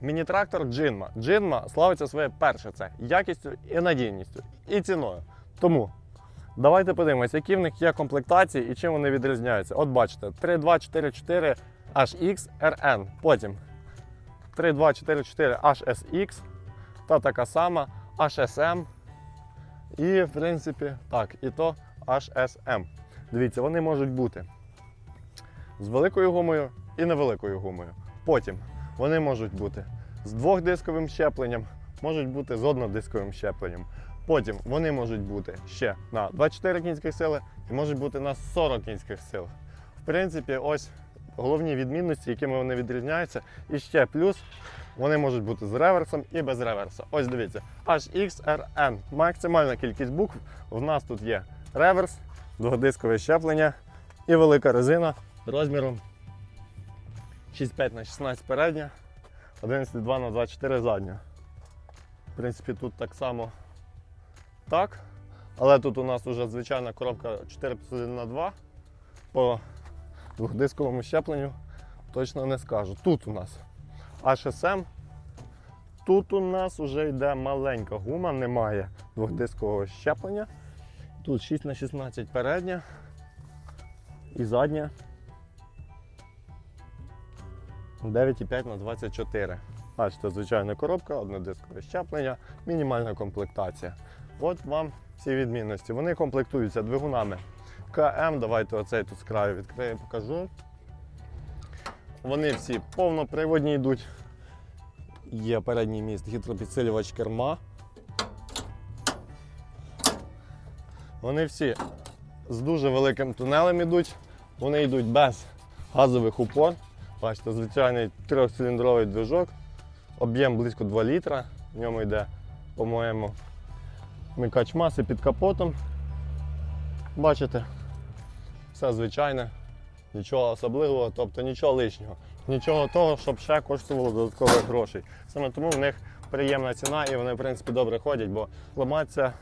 Міні-трактор Джинма. Джинма славиться своє перше це якістю і надійністю, і ціною. Тому давайте подивимося, які в них є комплектації і чим вони відрізняються. От бачите, 3244 HX RN. Потім 3244 HSX та така сама HSM. І, в принципі, так, і то HSM. Дивіться, вони можуть бути з великою гумою і невеликою гумою. Потім вони можуть бути з двохдисковим щепленням, можуть бути з однодисковим щепленням. Потім вони можуть бути ще на 24 кінських сили і можуть бути на 40 кінських сил. В принципі, ось головні відмінності, якими вони відрізняються. І ще плюс вони можуть бути з реверсом і без реверса. Ось дивіться, HXRN. Максимальна кількість букв. В нас тут є реверс, двохдискове щеплення і велика резина розміром 6,5 на 16 передня, 11,2 на 24 задня. В принципі, тут так само так. Але тут у нас вже звичайна коробка 451 на 2 по двохдисковому щепленню точно не скажу. Тут у нас HSM. Тут у нас вже йде маленька гума, немає двохдискового щеплення. Тут 6 на 16 передня і задня 9,5 на 24. Бачите, звичайна коробка, однодискове щеплення, мінімальна комплектація. От вам всі відмінності. Вони комплектуються двигунами КМ. Давайте оцей тут з краю відкрию, покажу. Вони всі повноприводні йдуть. Є передній міст, гідропідсилювач керма. Вони всі з дуже великим тунелем йдуть. Вони йдуть без газових упор. Бачите, звичайний трьохциліндровий движок, об'єм близько 2 літра. В ньому йде, по-моєму, вмикач маси під капотом. Бачите, все звичайне, нічого особливого, тобто нічого лишнього, нічого того, щоб ще коштувало додаткових грошей. Саме тому в них приємна ціна і вони, в принципі, добре ходять, бо ламаться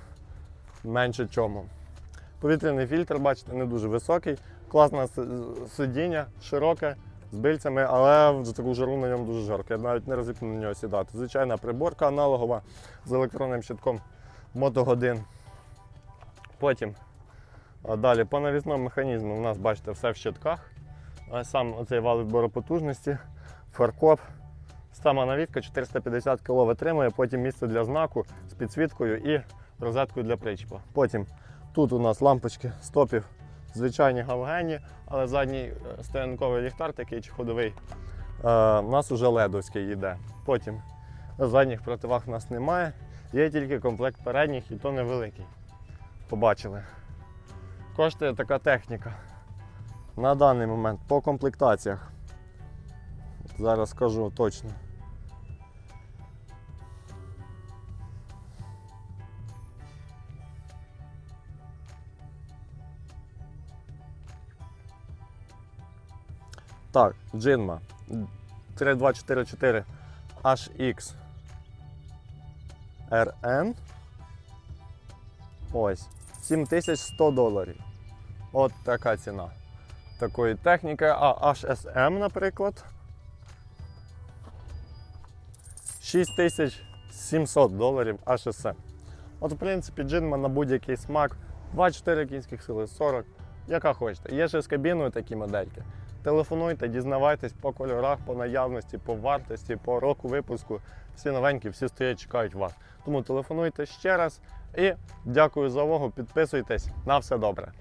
менше чому. Повітряний фільтр, бачите, не дуже високий, класне сидіння, широке, з бильцями, але за таку жару на ньому дуже жарко. Я навіть не ризикну на нього сідати. Звичайна приборка аналогова з електронним щитком мотогодин. Потім а далі по навісному механізму у нас, бачите, все в щитках. Сам оцей вал відбору потужності, фаркоп. Сама навіска 450 кг витримує, потім місце для знаку з підсвіткою і розеткою для причепа. Потім тут у нас лампочки стопів, звичайні галогенні, але задній е, стоянковий ліхтар такий чи ходовий. е, У нас уже ледовський йде. Потім задніх противаг у нас немає. Є тільки комплект передніх і то невеликий. Побачили. Коштує така техніка на даний момент по комплектаціях. Зараз скажу точно. Так, Джинма 3244 HX RN. Ось. 7100 доларів. От така ціна такої техніки. А HSM, наприклад. 6700 доларів HSM. От, в принципі, джинма на будь-який смак. 24 кінських сили, 40, яка хочете. Є ще з кабіною такі модельки. Телефонуйте, дізнавайтесь по кольорах, по наявності, по вартості, по року випуску. Всі новенькі, всі стоять, чекають вас. Тому телефонуйте ще раз і дякую за увагу. Підписуйтесь. На все добре.